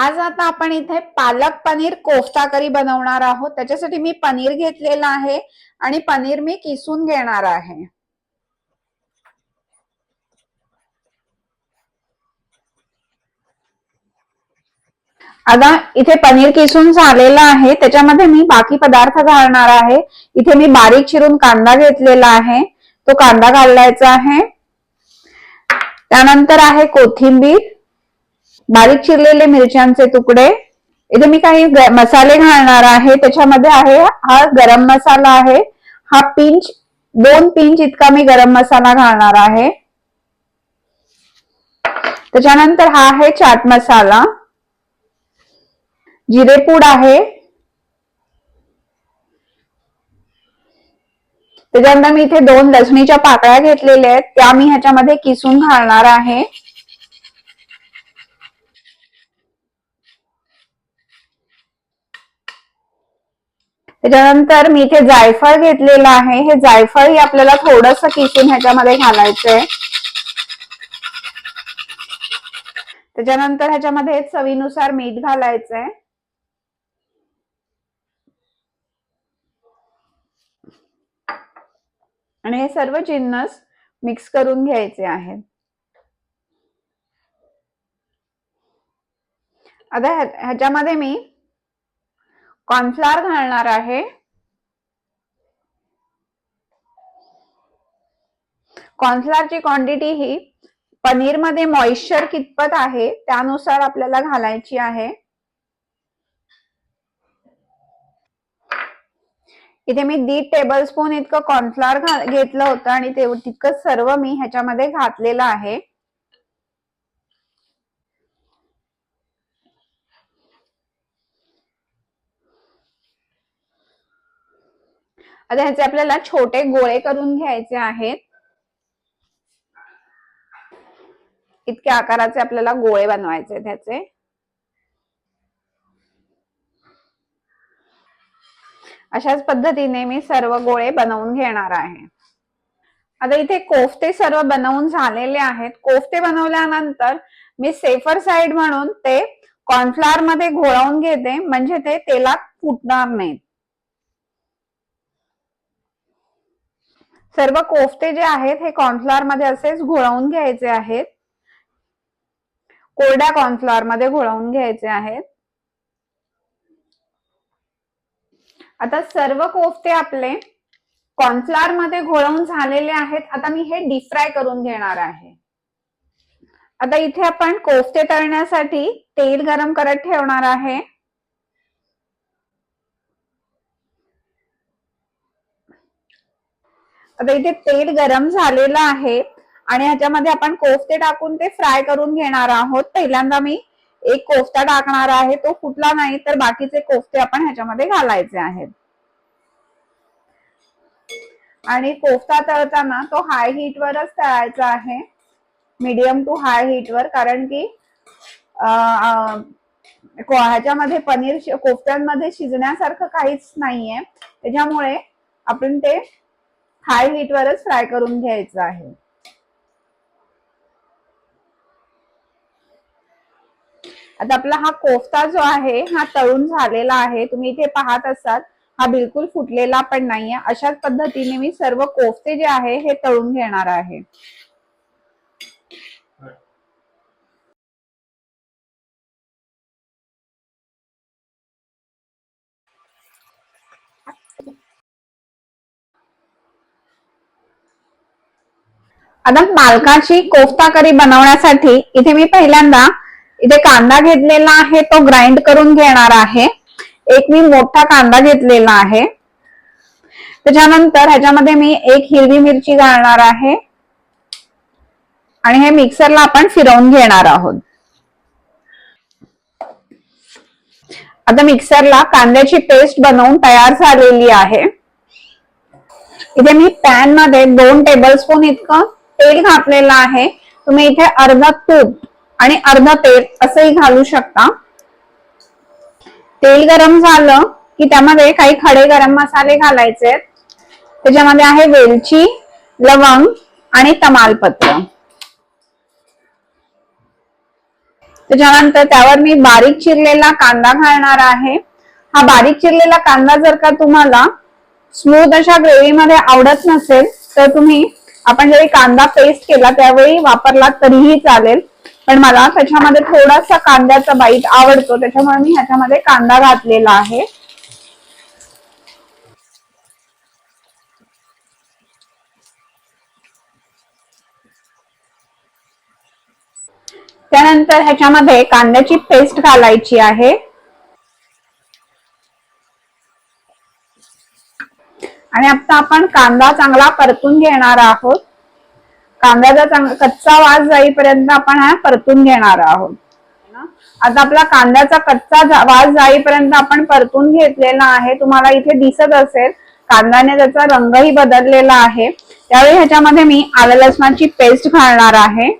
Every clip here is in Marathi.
आज आता आपण इथे पालक पनीर कोफ्ता करी बनवणार आहोत. त्याच्यासाठी मी पनीर घेतलेलं आहे आणि पनीर मी किसून घेणार आहे. आता इथे पनीर किसून झालेलं आहे. त्याच्यामध्ये मी बाकी पदार्थ घालणार आहे. इथे मी बारीक चिरून कांदा घेतलेला आहे. तो कांदा घालायचा आहे. त्यानंतर आहे कोथिंबीर. बारीक चिरलेले मिरच्यांचे तुकडे. इथे मी काही मसाले घालणार आहे. त्याच्यामध्ये आहे हा गरम मसाला आहे. हा पिंच दोन पिंच इतका मी गरम मसाला घालणार आहे. त्याच्यानंतर हा आहे चाट मसाला. जिरेपूड आहे. त्याच्यानंतर मी इथे दोन लसणीच्या पाकळ्या घेतलेल्या आहेत. त्या मी ह्याच्यामध्ये किसून घालणार आहे. त्याच्यानंतर मी इथे जायफळ घेतलेलं आहे. हे जायफळही आपल्याला थोडस किसून ह्याच्यामध्ये घालायचंय. त्याच्यानंतर ह्याच्यामध्ये चवीनुसार मीठ घालायचंय. आणि हे सर्व जिन्नस मिक्स करून घ्यायचे आहेत. आता ह्याच्यामध्ये मी कॉर्नफ्लॉर घालणार आहे. कॉर्नफ्लॉरची क्वांटिटी ही पनीरमध्ये मॉइश्चर कितपत आहे त्यानुसार आपल्याला घालायची आहे. इथे मी दीड टेबल स्पून इतकं कॉर्नफ्लॉर घेतलं होतं आणि ते तितकं सर्व मी ह्याच्यामध्ये घातलेलं आहे. आता ह्याचे आपल्याला छोटे गोळे करून घ्यायचे आहेत. इतक्या आकाराचे आपल्याला गोळे बनवायचे त्याचे अशाच पद्धतीने मी सर्व गोळे बनवून घेणार आहे. आता इथे कोफ्ते सर्व बनवून झालेले आहेत. कोफ्ते बनवल्यानंतर मी सेफर साइड म्हणून ते कॉर्नफ्लॉरमध्ये घोळवून घेते. म्हणजे ते तेलात फुटणार नाहीत. सर्व कोफ्ते जे आहेत हे कॉर्नफ्लॉरमध्ये असेच घोळवून घ्यायचे आहेत. कोरड्या कॉर्नफ्लॉरमध्ये घोळवून घ्यायचे आहेत. आता सर्व कोफ्ते आपले कॉर्नफ्लॉरमध्ये घोळवून झालेले आहेत. आता मी हे डीप फ्राय करून घेणार आहे. आता इथे आपण कोफते तळण्यासाठी तेल गरम करत ठेवणार आहे. आता इथे तेल गरम झालेलं आहे आणि ह्याच्यामध्ये आपण कोफते टाकून ते फ्राय करून घेणार आहोत. पहिल्यांदा मी एक कोफ्ता टाकणार आहे. तो फुटला नाही तर बाकीचे कोफ्ते आपण ह्याच्यामध्ये घालायचे आहेत. आणि कोफ्ता तळताना तो हाय हीट वरच तळायचा आहे. मीडियम टू हाय हीट वर कारण की ह्याच्यामध्ये पनीर कोफ्त्यांमध्ये शिजण्यासारखं काहीच नाहीये. त्याच्यामुळे आपण ते हाय हीट वरच फ्राय करून घ्यायचं आहे. आता आपला हा कोफ्ता जो आहे हा तळून झालेला आहे. तुम्ही इथे पाहत असाल हा बिलकुल फुटलेला पण नाहीये. अशाच पद्धतीने मी सर्व कोफ्ते जे आहे हे तळून घेणार आहे. आता मालकाची कोफ्ता करी बनवण्यासाठी इथे मी पहिल्यांदा इथे कांदा घेतलेला आहे तो ग्राइंड करून घेणार आहे. एक मी मोठा कांदा घेतलेला आहे. त्याच्यानंतर ह्याच्यामध्ये मी एक हिरवी मिरची घालणार आहे. आणि हे मिक्सरला आपण फिरवून घेणार आहोत. आता मिक्सरला कांद्याची पेस्ट बनवून तयार झालेली आहे. इथे मी पॅनमध्ये दोन टेबल स्पून इतकं तेल घातलेलं आहे. तुम्ही इथे अर्धा तूप आणि अर्धा तेल असंही घालू शकता. तेल गरम झालं की त्यामध्ये काही खडे गरम मसाले घालायचे. त्याच्यामध्ये आहे वेलची लवंग आणि तमालपत्र. त्याच्यानंतर त्यावर मी बारीक चिरलेला कांदा घालणार आहे. हा बारीक चिरलेला कांदा जर का तुम्हाला स्मूथ अशा ग्रेव्हीमध्ये आवडत नसेल तर तुम्ही आपण ज्यावेळी कांदा पेस्ट केला त्यावेळी वापरला तरीही चालेल. पण मला त्याच्यामध्ये थोडासा कांद्याचा बाईट आवडतो. त्याच्यामुळे मी ह्याच्यामध्ये कांदा घातलेला आहे. त्यानंतर ह्याच्यामध्ये कांद्याची पेस्ट घालायची आहे. आणि आता आपण कांदा चांगला परतून घेणार आहोत. कांद्याचा चांगला कच्चा वास जाईपर्यंत आपण हा परतून घेणार आहोत. आता आपला कांद्याचा कच्चा वास जाईपर्यंत आपण परतून घेतलेला आहे. तुम्हाला इथे दिसत असेल कांद्याने त्याचा रंगही बदललेला आहे. त्यावेळी ह्याच्यामध्ये मी आलं लसणाची पेस्ट घालणार आहे.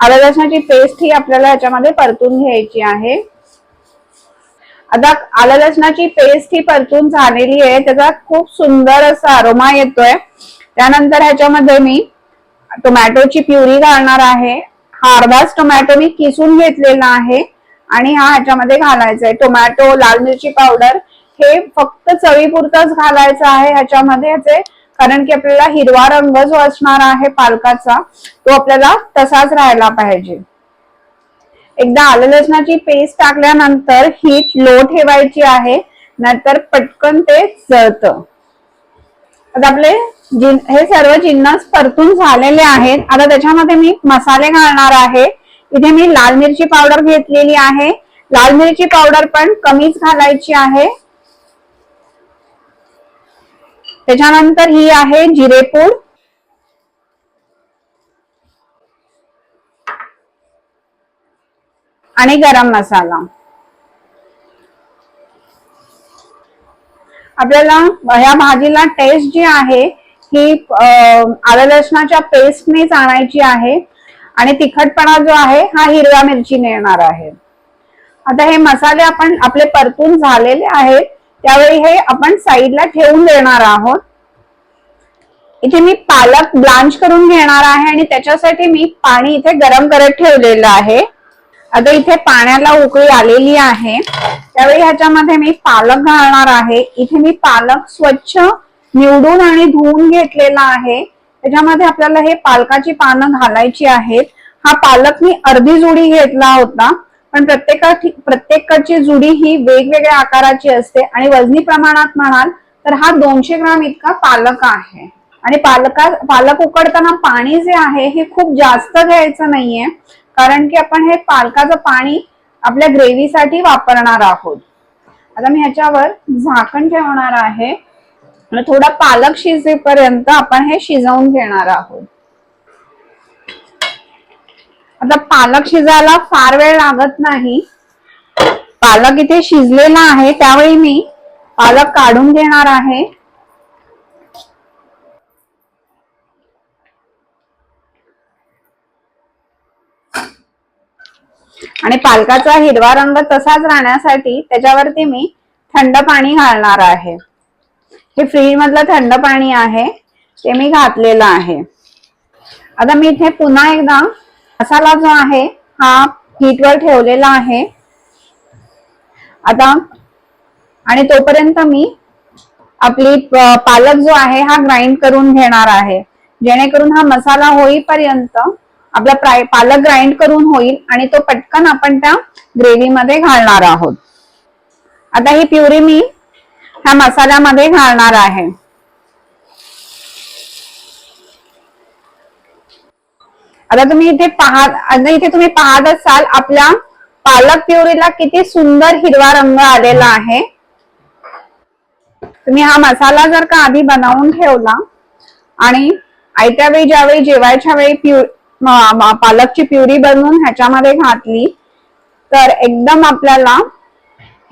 आलं लसणाची पेस्ट ही आपल्याला ह्याच्यामध्ये परतून घ्यायची आहे. आता आलं लसणाची पेस्ट ही परतून झालेली आहे. त्याचा खूप सुंदर असा अरोमा येतोय. त्यानंतर ह्याच्यामध्ये मी टोमॅटोची प्युरी घालणार आहे. हा अर्धाच टोमॅटो मी किसून घेतलेला आहे. आणि हा ह्याच्यामध्ये घालायचा आहे टोमॅटो लाल मिरची पावडर हे फक्त चवीपुरतच घालायचं आहे ह्याच्यामध्ये ह्याचे कारण की आपल्याला हिरवा रंग जो असणार आहे पालकाचा तो आपल्याला तसाच राहायला पाहिजे. एकदा आलं लसणाची पेस्ट टाकल्यानंतर हीट लो ठेवायची आहे. नाहीतर पटकन ते जळत. आता आपले हे सर्व जिन्नस परतून झालेले आहेत. आता त्याच्यामध्ये मी मसाले घालणार आहे. इथे मी लाल मिरची पावडर घेतलेली आहे. लाल मिरची पावडर पण कमीच घालायची आहे. त्याच्यानंतर ही आहे जिरेपूड. आणि गरम मसाला. आपल्याला ह्या भाजीला टेस्ट जी आहे ही आलं लसणाच्या पेस्टनेच आणायची आहे. आणि तिखटपणा जो आहे हा हिरव्या मिरचीने येणार आहे. आता हे मसाले आपण आपले परतून झालेले आहेत. त्यावेळी हे आपण साईडला ठेवून देणार आहोत. इथे मी पालक ब्लांच करून घेणार आहे आणि त्याच्यासाठी मी पाणी इथे गरम करत ठेवलेलं आहे. आता इथे पाण्याला उकळी आलेली आहे. त्यावेळी ह्याच्यामध्ये मी पालक घालणार आहे. इथे मी पालक स्वच्छ निवडून आणि धुवून घेतलेला आहे. त्याच्यामध्ये आपल्याला हे पालकाची पानं घालायची आहेत. हा पालक मी अर्धी जुडी घेतला होता पण प्रत्येका प्रत्येकाची जुडी ही वेगवेगळ्या आकाराची असते. आणि वजनी प्रमाणात म्हणाल तर हा दोनशे ग्राम इतका पालक आहे. आणि पालका पालक उकडताना पाणी जे आहे हे खूप जास्त घ्यायचं नाहीये. कारण की आपण हे पालकाचं पाणी आपल्या ग्रेव्हीसाठी वापरणार आहोत. आता मी ह्याच्यावर झाकण ठेवणार आहे. थोडा पालक शिजेपर्यंत आपण हे शिजवून घेणार आहोत. आता पालक शिजायला फार वेळ लागत नाही. पालक इथे शिजलेला आहे त्यावेळी मी पालक काढून घेणार आहे. आणि पालकाचा हिरवा रंग तसाच राहण्यासाठी त्याच्यावरती मी थंड पाणी घालणार आहे. हे फ्रीज मधलं थंड पाणी आहे ते मी घातलेलं आहे. आता मी इथे पुन्हा एकदा मसाला जो आहे हा हीटवर ठेवलेला आहे. आता आणि तोपर्यंत मी आपली पालक जो आहे हा ग्राइंड करून घेणार आहे. जेणेकरून हा मसाला होईपर्यंत आपला पालक ग्राइंड करून होईल आणि तो पटकन आपण त्या ग्रेव्हीमध्ये घालणार आहोत. आता ही प्युरी मी ह्या मसाल्यामध्ये घालणार आहे. आता तुम्ही इथे पाहत आता इथे तुम्ही पाहत असाल आपल्या पालक प्युरीला किती सुंदर हिरवा रंग आलेला आहे. तुम्ही हा मसाला जर का आधी बनवून ठेवला आणि आयत्या वेळी ज्यावेळी जेवायच्या वेळी प्यु पालकची प्युरी बनवून ह्याच्यामध्ये घातली. तर एकदम आपल्याला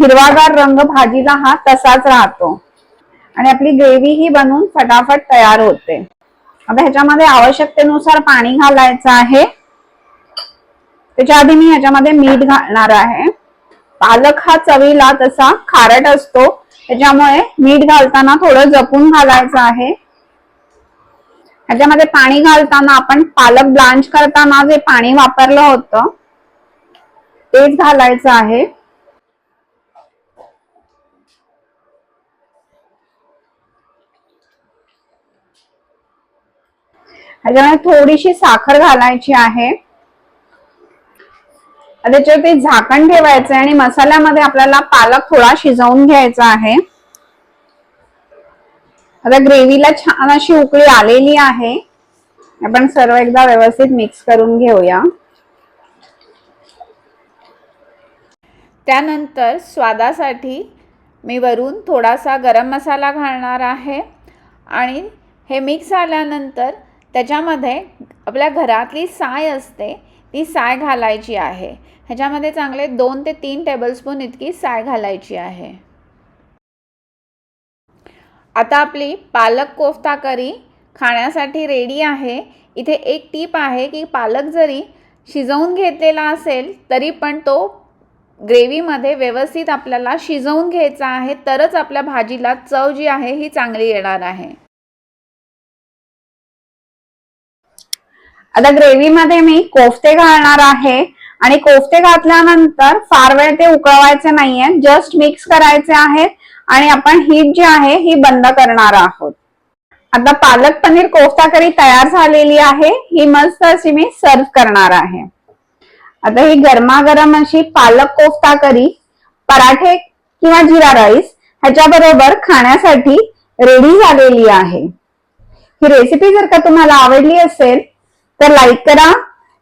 हिरवागार रंग भाजीला हा तसाच राहतो. आणि आपली ग्रेव्ही ही बनवून फटाफट तयार होते. आता ह्याच्यामध्ये आवश्यकतेनुसार पाणी घालायचं आहे. त्याच्या आधी मी ह्याच्यामध्ये मीठ घालणार आहे. पालक हा चवीला तसा खारट असतो. त्याच्यामुळे मीठ घालताना थोडं जपून घालायचं आहे. ह्याच्यामध्ये पाणी घालताना आपण पालक ब्लांच करताना जे पाणी वापरलं होतं तेच घालायचं आहे. ह्याच्यामध्ये थोडीशी साखर घालायची आहे. त्याच्यावर ते झाकण ठेवायचं आहे आणि मसाल्यामध्ये आपल्याला पालक थोडा शिजवून घ्यायचा आहे. आता ग्रेव्हीला छान अशी उकळी आलेली आहे. आपण सर्व एकदा व्यवस्थित मिक्स करून घेऊया. त्यानंतर स्वादासाठी मी वरून थोडासा गरम मसाला घालणार आहे. आणि हे मिक्स झाल्यानंतर त्याच्यामध्ये आपल्या घरातली साय असते ती साय घालायची आहे. ह्याच्यामध्ये चांगले दोन ते तीन टेबलस्पून इतकी साय घालायची आहे. आता आपली पालक कोफ्ता करी खाण्यासाठी रेडी आहे. इथे एक टीप आहे की पालक जरी शिजवून घेतलेला असेल तरी पण तो ग्रेव्हीमध्ये व्यवस्थित आपल्याला शिजवून घ्यायचा आहे. तरच आपल्या भाजीला चव जी आहे ही चांगली येणार आहे. आता ग्रेव्हीमध्ये मी कोफ्ते घालणार आहे. आणि कोफ्ते घातल्यानंतर फार वेळ ते उकळवायचे नाहीये. जस्ट मिक्स करायचे आहेत. आणि आपण हीट जी आहे ही बंद करणार आहोत. आता पालक पनीर कोफ्ता करी तयार झालेली आहे. ही मस्त अशी मी सर्व करणार आहे. आता ही गरमागरम अशी पालक कोफ्ता करी पराठे किंवा जिरा राईस ह्याच्या बरोबर खाण्यासाठी रेडी झालेली आहे. ही रेसिपी जर का तुम्हाला आवडली असेल तर लाईक करा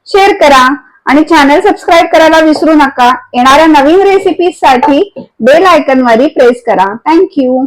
शेअर करा आणि चॅनल सबस्क्राईब करायला विसरू नका. येणाऱ्या नवीन रेसिपीजसाठी बेल आयकॉन वरी प्रेस करा. Thank you